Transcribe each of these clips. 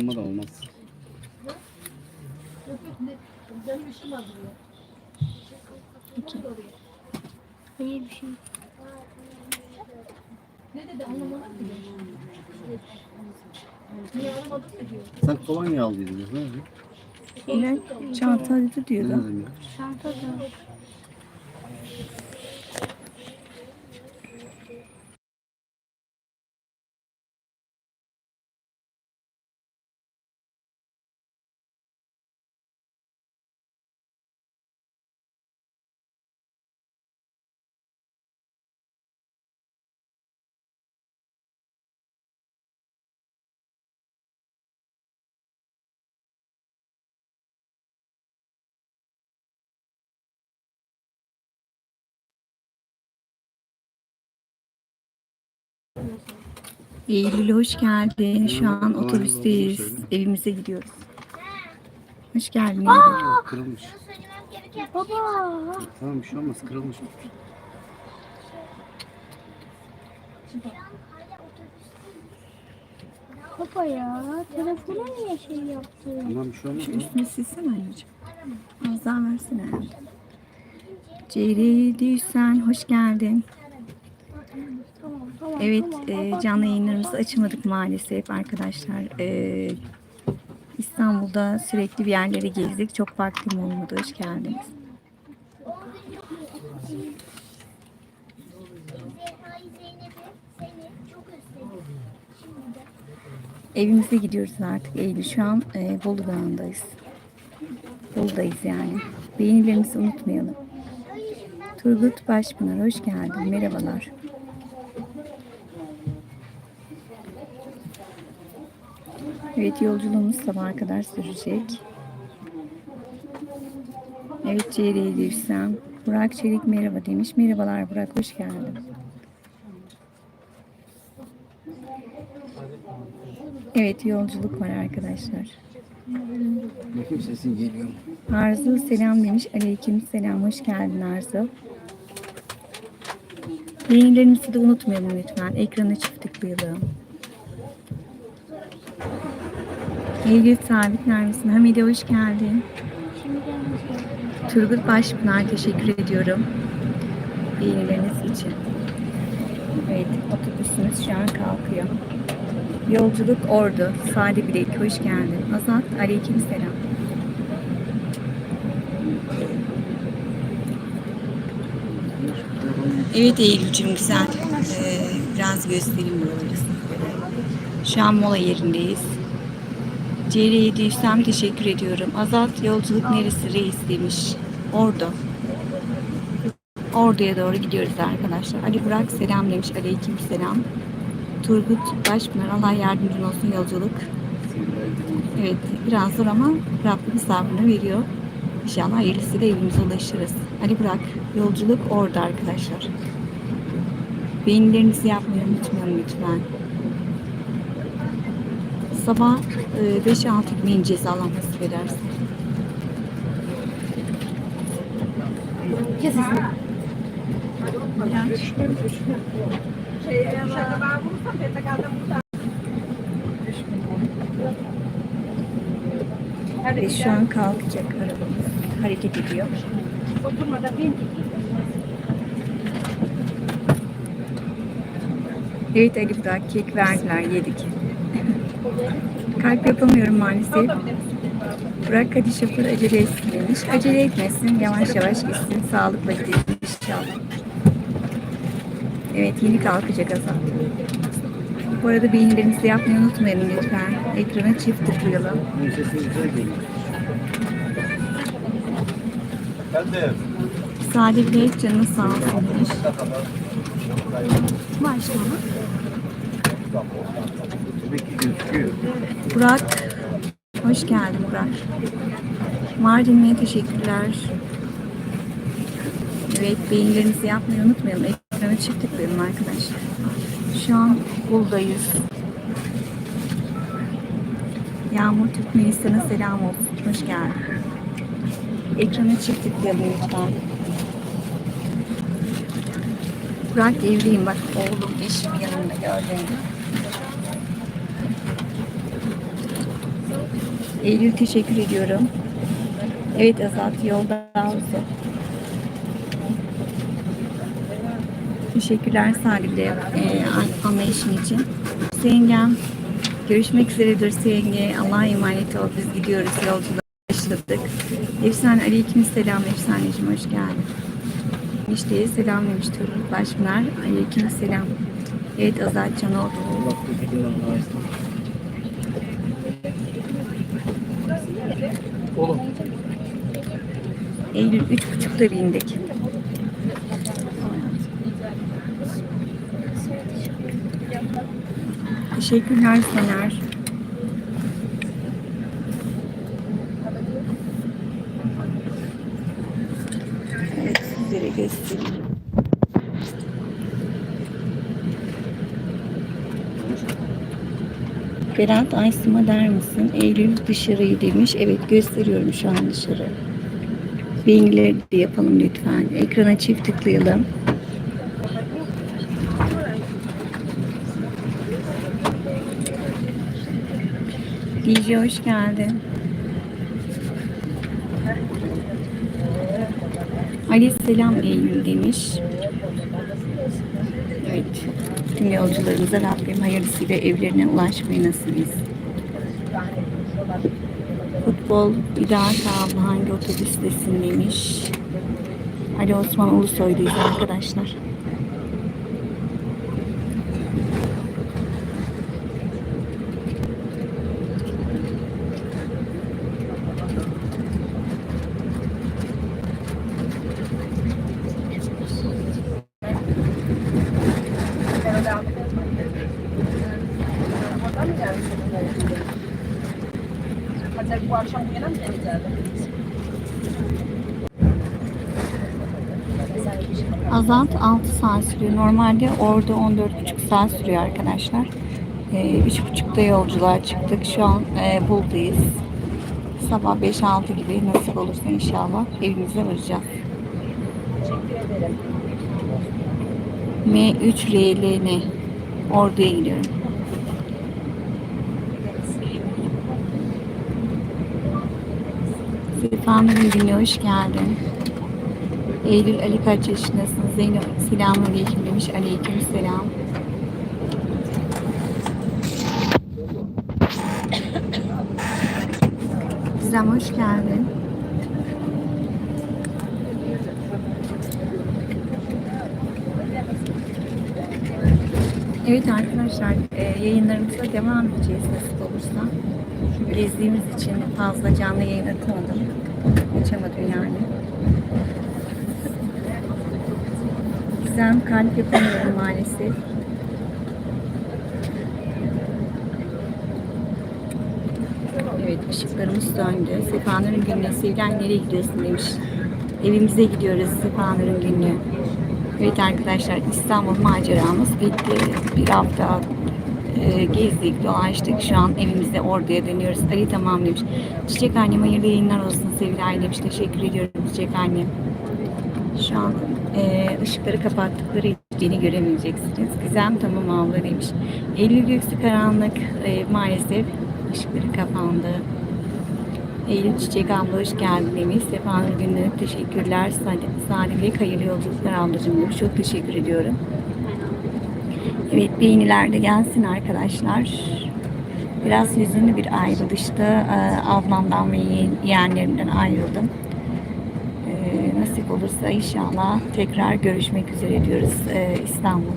yanmadan olmaz. Hayır bir şey. Sen kolonya aldıydın. Ne dedim? Evet, çantada Ne dedim ya? Çantada. Eylül hoş geldin. Şu an otobüsteyiz. Evimize gidiyoruz. Hoş geldin Eylül. Kırılmış. Baba. Tamam bir şey olmaz. Kırılmış. Baba ya. Telefona niye şey yaptın? Tamam bir şey olmaz. Şu üstünü silsene anneciğim. Az daha versene herhalde. Ceyri Düsen hoş geldin. Tamam. Evet tamam, e, canlı yayınlarımızı açamadık maalesef arkadaşlar. E, İstanbul'da sürekli bir yerleri gezdik. Çok vaktim olmadı. Hoş geldiniz. Evimize gidiyoruz artık Eylül. Şu an e, Bolu Dağı'ndayız. Bolu'dayız yani. Beğenilerinizi unutmayalım. Turgut Başpınar hoş geldin. Merhabalar. Evet yolculuğumuz sabaha kadar sürecek. Evet Ceyre'ye girsem. Burak Çelik merhaba demiş. Merhabalar Burak hoş geldin. Evet yolculuk var arkadaşlar. Bakayım sesin geliyor. mu? Arzu selam demiş. Aleyküm selam. Hoş geldin Arzu. Beğenilerinizi de unutmayalım lütfen. Ekrana çift tıklayalım. Eylül sabitler misin? Hamide hoş geldin. Turgut Başpınar teşekkür ediyorum. Beğenileriniz için. Evet otobüsümüz şu an kalkıyor. Yolculuk Ordu. Sade Bilek hoş geldin. Azat aleyküm selam. Evet Eylül'cüm güzel. Ee, biraz göstereyim buraları. Şu an mola yerindeyiz. CR Hüsam teşekkür ediyorum. Azat yolculuk neresi reis demiş. Ordu. Ordu'ya doğru gidiyoruz arkadaşlar. Ali Burak selam demiş. Aleyküm selam. Turgut Başpınar Allah yardımcın olsun yolculuk. Evet biraz zor ama Rabbim sabrını veriyor. İnşallah hayırlısıyla evimize ulaşırız. Ali Burak yolculuk orada arkadaşlar. Beğenilerinizi yapmayı unutmayın lütfen. Sabah e, 5-6 gibi ineceğiz Allah nasip ederse. Ve şu an kalkacak arabamız. Hareket ediyor. Evet Ali Burak kek verdiler yedik. Kalp yapamıyorum maalesef. Burak hadi şoför acele etsin demiş. Acele etmesin yavaş yavaş gitsin. Sağlıkla gidelim inşallah. Evet yeni kalkacak Hasan. Bu arada beğenilerinizi yapmayı unutmayın lütfen. Ekrana çift tıklayalım. Sade Bilek canın sağ olsun demiş. Başlama. Demek ki gözüküyor. Burak, hoş geldin Burak. Mardin'e teşekkürler. Evet, beğenilerinizi yapmayı unutmayalım. Ekrana çift tıklayalım arkadaşlar. Şu an Bolu'dayız. Yağmur Türkmenistan'a selam olsun. Hoş geldin. Ekrana çift tıklayalım lütfen. Burak evliyim bak oğlum eşim yanımda gördüğün Eylül teşekkür ediyorum. Evet Azat yolda uzun. Teşekkürler Salih'le e, anlayışın için. Yengem görüşmek üzeredir Yenge. Allah'a emanet ol. Biz gidiyoruz yolculuğa başladık. Efsane aleyküm selam efsaneciğim hoş geldin. İşte selam demiş Turul Başpınar. Aleyküm selam. Evet Azat Canoğlu. Allah korusun, Allah'a emanet. Oğlum. Eylül üç buçukta bindik. Teşekkürler Sener. Berat Aysim'a der misin? Eylül dışarıyı demiş. Evet gösteriyorum şu an dışarı. Beğenileri de yapalım lütfen. Ekrana çift tıklayalım. DJ hoş geldin. Ali selam Eylül demiş. Evet. Tüm yolcularımıza Rabbim hayırlısıyla evlerine ulaşmayı nasip etsin. Futbol ideal abla hangi otobüstesin demiş. Ali Osman Ulusoy'dayız arkadaşlar. Hatta? Azalt 6 saat sürüyor. Normalde orada 14,5 saat sürüyor arkadaşlar. Ee, 3.30'da yolculuğa çıktık. Şu an e, Bul'dayız. Sabah 5-6 gibi nasip olursa inşallah evimize varacağız. M3RLN Ordu'ya gidiyorum. Efendim günü hoş geldin. Eylül Ali kaç yaşındasın? Zeynep selamun aleyküm demiş. Aleyküm selam. Gizem hoş geldin. Evet arkadaşlar e, yayınlarımıza devam edeceğiz nasip olursa. Gezdiğimiz için fazla canlı yayın atamadım. Açamadım yani. Gizem kalp yapamıyorum maalesef. Evet ışıklarımız söndü. Sefanur'un gününe Sevgen nereye gidiyorsun demiş. Evimize gidiyoruz Sefanur'un gününe. Evet arkadaşlar İstanbul maceramız bitti. Bir hafta e, gezdik, dolaştık. Şu an evimize orduya dönüyoruz. Ali tamam demiş. Çiçek annem hayırlı yayınlar olsun sevgili aile demiş. Teşekkür ediyorum Çiçek annem. Şu an e, ışıkları kapattıkları için beni göremeyeceksiniz. Gizem tamam abla demiş. Eylül göksü karanlık e, maalesef ışıkları kapandı. Eylül Çiçek abla hoş geldin demiş. Sefa'nın günlerine teşekkürler. Bey hayırlı yolculuklar ablacığım demiş. Çok teşekkür ediyorum. Evet beğeniler de gelsin arkadaşlar. Biraz hüzünlü bir ayrılıştı. Ee, ablamdan ve yeğen- yeğenlerimden ayrıldım. Ee, nasip olursa inşallah tekrar görüşmek üzere diyoruz ee, İstanbul.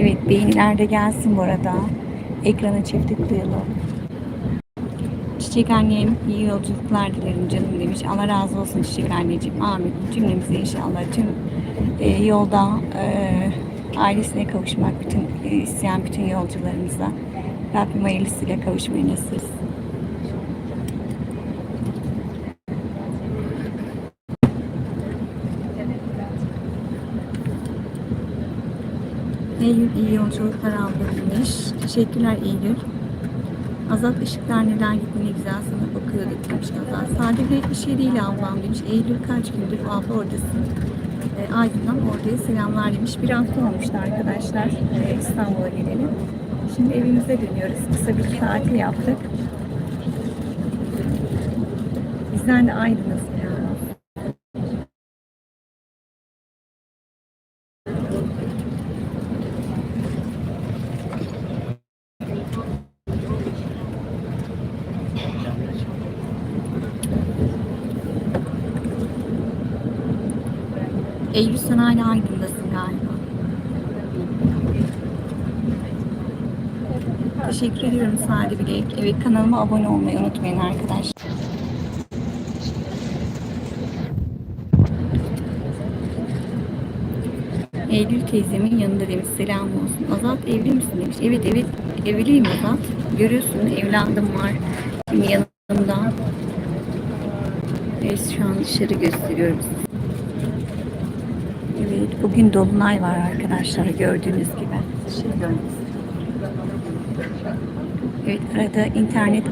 Evet beğeniler gelsin bu arada. Ekrana çift tıklayalım. Çiçek annem iyi yolculuklar dilerim canım demiş. Allah razı olsun Çiçek anneciğim. Amin. Cümlemize inşallah tüm e, yolda e, ailesine kavuşmak bütün e, isteyen bütün yolcularımıza Rabbim hayırlısıyla kavuşmayı nasip. Eylül iyi yolculuklar abla demiş. Teşekkürler Eylül. Azat ışıklar neden gitti ne güzel sana bakıyorduk demiş Azat. Sade bir şey değil ablam demiş. Eylül kaç gündür abla oradasın. E, Aydın'dan oraya selamlar demiş. Bir hafta olmuştu arkadaşlar e, İstanbul'a gelelim. Şimdi evimize dönüyoruz. Kısa bir tatil yaptık. Bizden de aydınız ya. Eylül sen hala Aydın'dasın galiba. Teşekkür ediyorum Sadi Bilek. Evet kanalıma abone olmayı unutmayın arkadaşlar. Eylül teyzemin yanında demiş selam olsun. Azat evli misin demiş. Evet evet evliyim Azat. Görüyorsun evladım var. Yanımda. Evet şu an dışarı gösteriyorum size. Evet bugün dolunay var arkadaşlar gördüğünüz gibi. Evet arada internet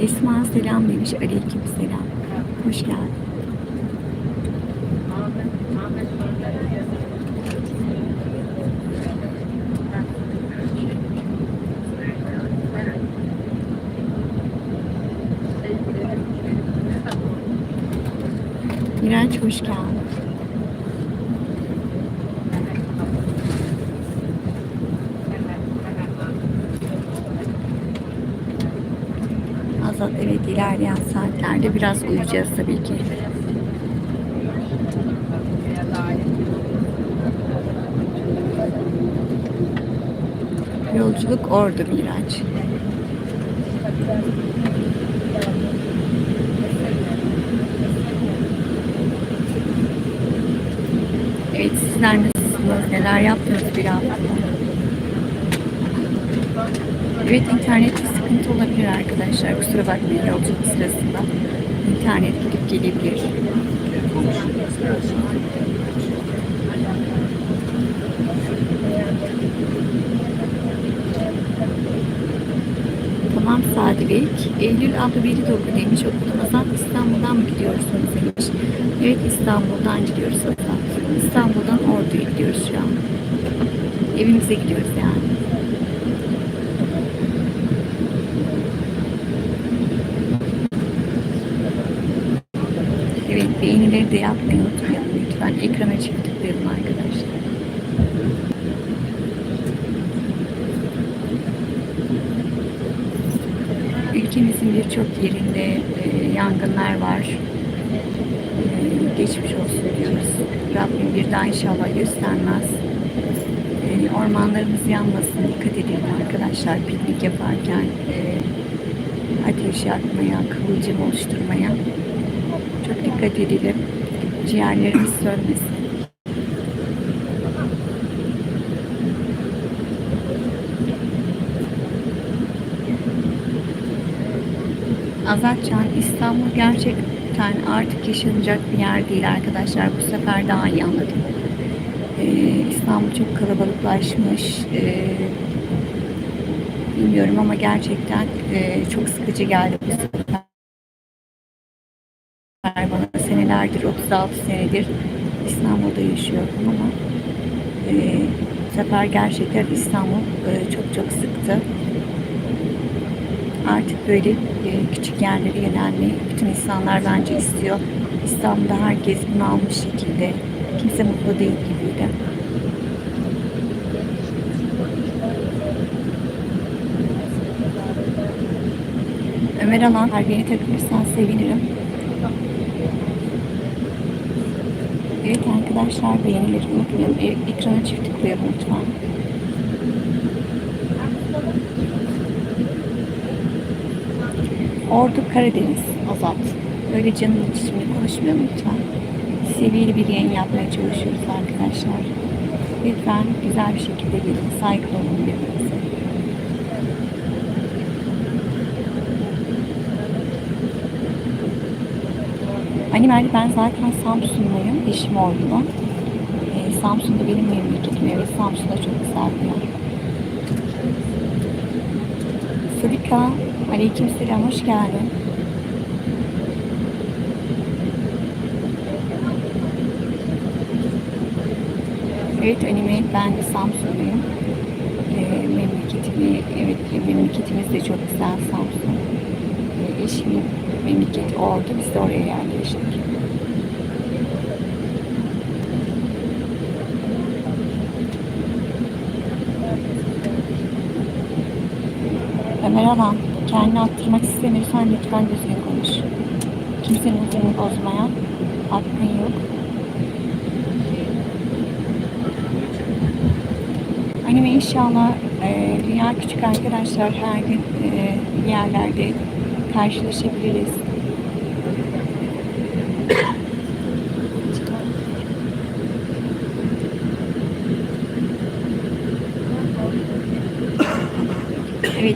Esma selam demiş. Aleyküm selam. Hoş geldin. Miraç hoş geldin. Azat evet ilerleyen saatlerde biraz uyuyacağız tabii ki. Yolculuk ordu Miraç. Evet sizler nasılsınız? Neler yaptınız bir hafta? Evet internette sıkıntı olabilir arkadaşlar. Kusura bakmayın yolculuk sırasında. İnternet gidip gelebilir. Tamam Sadi Bey. Eylül abla biri doğru demiş. Okudum Azat İstanbul'dan mı gidiyorsunuz demiş. Evet İstanbul'dan gidiyoruz Azat. İstanbul'dan Ordu'ya gidiyoruz şu an. Evimize gidiyoruz yani. Evet beğenileri de yapmayı unutmayalım lütfen. Ekrana çift tıklayalım arkadaşlar. Ülkemizin birçok yerinde e, yangınlar var. Geçmiş olsun diyoruz. Rabbim bir daha inşallah göstermez. E, ormanlarımız yanmasın. Dikkat edelim arkadaşlar piknik yaparken. E, ateş yakmaya, kıvılcım oluşturmaya. Çok dikkat edelim. Ciğerlerimiz sönmesin. Azatcan İstanbul gerçekten artık yaşanacak bir yer değil arkadaşlar. Bu sefer daha iyi anladım. İstanbul çok kalabalıklaşmış. Ee, bilmiyorum ama gerçekten e, çok sıkıcı geldi bu sefer bana senelerdir 36 senedir İstanbul'da yaşıyorum ama e, bu sefer gerçekten İstanbul e, çok çok sıktı. Artık böyle e, küçük yerlere yönelmeyi bütün insanlar bence istiyor. İstanbul'da herkes bunalmış şekilde. Kimse mutlu değil gibiydi. Ömer Alan, beni takılırsan sevinirim. Evet arkadaşlar beğenileri unutmayalım. E- Ekrana çift tıklayalım lütfen. Ordu Karadeniz Azat. Öyle canım şimdi konuşmayalım lütfen. Seviyeli bir yayın yapmaya çalışıyoruz arkadaşlar. Lütfen güzel bir şekilde gelin. Saygılı olun birbirinize. Animal ben zaten Samsun'dayım. Eşim Ordu'da. Ee, Samsun'da benim memleketim. Evet Samsun'da çok güzel bir yer. Sadika, aleyküm selam, hoş geldin. Evet anime ben de Samsunluyum. Ee, memleketimi, evet memleketimiz de çok güzel Samsun. Ee, eşimin memleketi oldu. Biz de oraya yerleştik. Ömer Alan, kendini attırmak istemiyorsan lütfen düzgün konuş. Kimsenin huzurunu bozmaya hakkın yok. Anime inşallah e, dünya küçük arkadaşlar her gün e, yerlerde karşılaşabiliriz.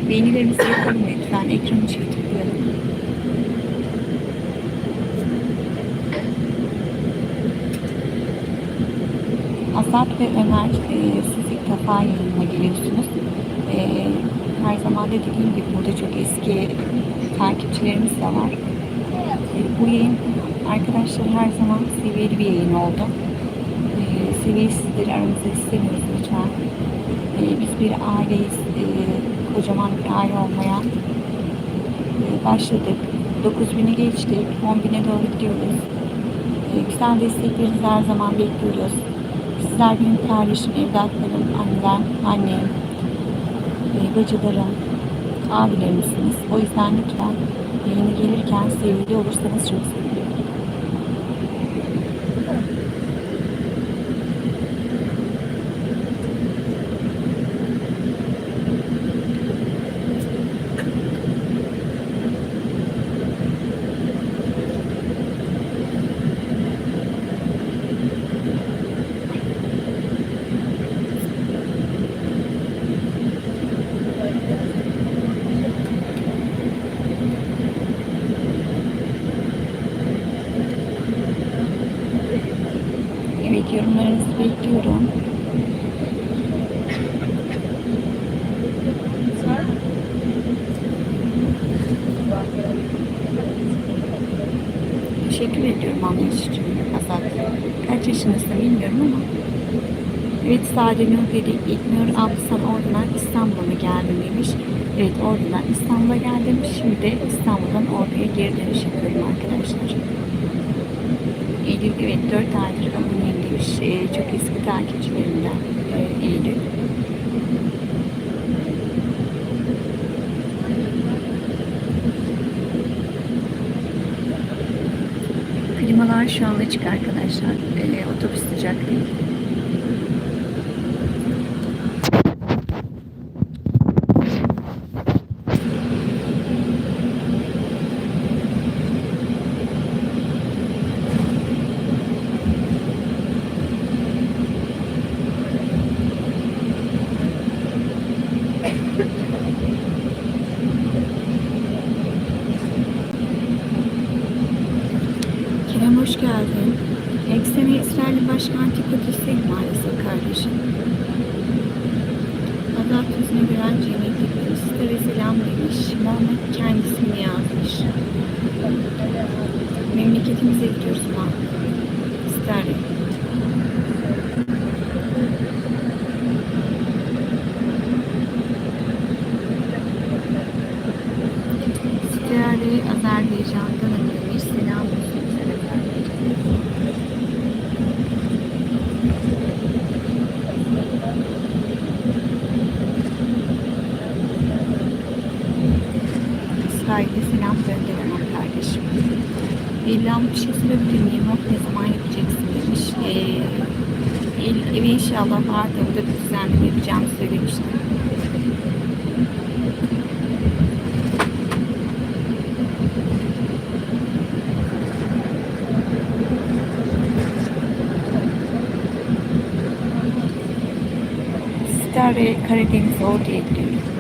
Evet beğenilerimizi yapalım lütfen. Ekranı çift tıklayalım. Azat ve Ömer e, siz ilk defa yayınıma geliyorsunuz. E, her zaman dediğim gibi burada çok eski takipçilerimiz de var. E, bu yayın arkadaşlar her zaman seviyeli bir yayın oldu. E, seviyesizleri aramızda istemiyoruz lütfen. E, biz bir aileyiz. E, kocaman bir aile olmaya e, başladık. 9000'i geçtik. 10.000'e doğru gidiyoruz. E, güzel desteklerinizi her zaman bekliyoruz. Sizler benim kardeşim, evlatlarım, annem, annem, e, bacılarım, abilerimsiniz. O yüzden lütfen yayını gelirken sevgili olursanız çok sevinirim. Evet yorumlarınızı bekliyorum. Teşekkür ediyorum anlayış için Azat. Kaç yaşındasın bilmiyorum ama. Evet Sade Nur dedi. İlknur abla sen oradan İstanbul'a mı geldin demiş. Evet oradan İstanbul'a geldim. Şimdi de İstanbul'dan oraya geri dönüş yapıyorum arkadaşlar. Eylül evet 4 aydır aboneyim demiş. Ee, çok eski takipçilerimden e, Eylül. Klimalar şu anda açık arkadaşlar. Ee, otobüs sıcak değil. Kerem hoş geldin. Eksene İsrail Başkan Tikotisi maalesef kardeşim. Azat yüzüne gören Cemil Tikotisi size selam demiş. Muhammed kendisini yazmış. Memleketimize gidiyoruz Muhammed. İsterdim. İstikrarı Azerbaycan'dan demiş. Selam olsun. size Azerbaycan. İsrail'e selam gönderemem kardeşim. İlhan bir şey sorabilir miyim? Yok ne zaman yapacaksın demiş. Ee, evi inşallah vardığımda bir düzenleme yapacağımı söylemiştim. Star ve Karadeniz orduya gidiyorum.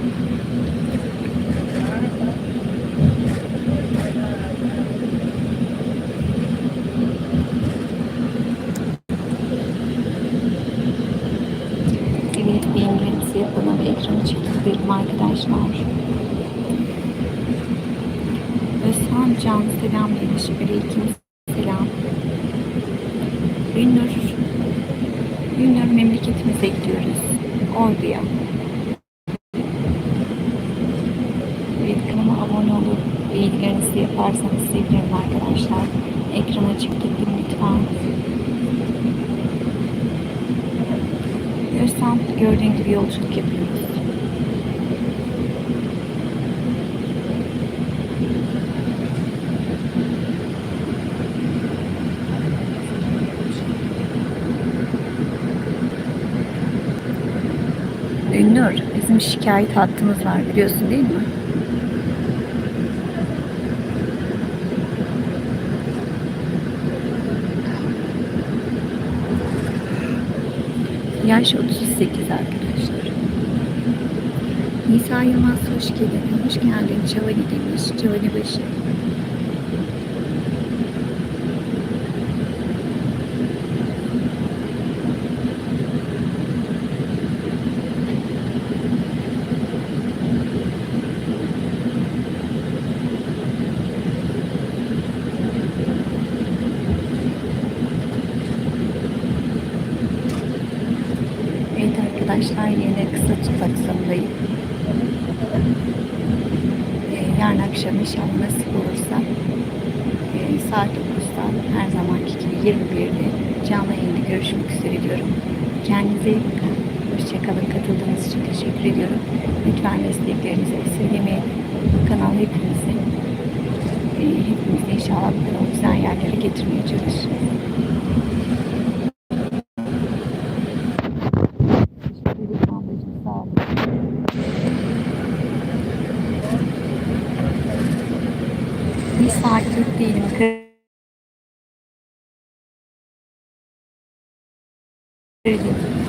Evet, beğenilerinizi yapalım ve ekranı çektirelim arkadaşlar. Özhan Can selam demiş. Aleyküm selam. Ünlür Ünlü memleketimize gidiyoruz. Ordu'ya. Evet kanalıma abone olup beğenilerinizi yaparsanız sevinirim arkadaşlar. Ekrana çıktırdım lütfen. Görsem gördüğün gibi yolculuk yapıyoruz. Ünlür, bizim şikayet hattımız var biliyorsun değil mi? Yaş 38 arkadaşlar. Nisa Yılmaz hoş geldin. Hoş geldin. Çavani demiş. Çavani başı. Evet arkadaşlar yine kısa çıplak salondayım. Ee, yarın akşam inşallah nasip olursa e, saat 9'da her zamanki gibi 21'de canlı yayında görüşmek üzere diyorum. Kendinize iyi bakın. Hoşçakalın. Katıldığınız için teşekkür ediyorum. Lütfen desteklerinizi esirgemeyin. Kanal hepimizi e, hepimizi inşallah bu güzel yerlere getirmeye çalışır. 对对。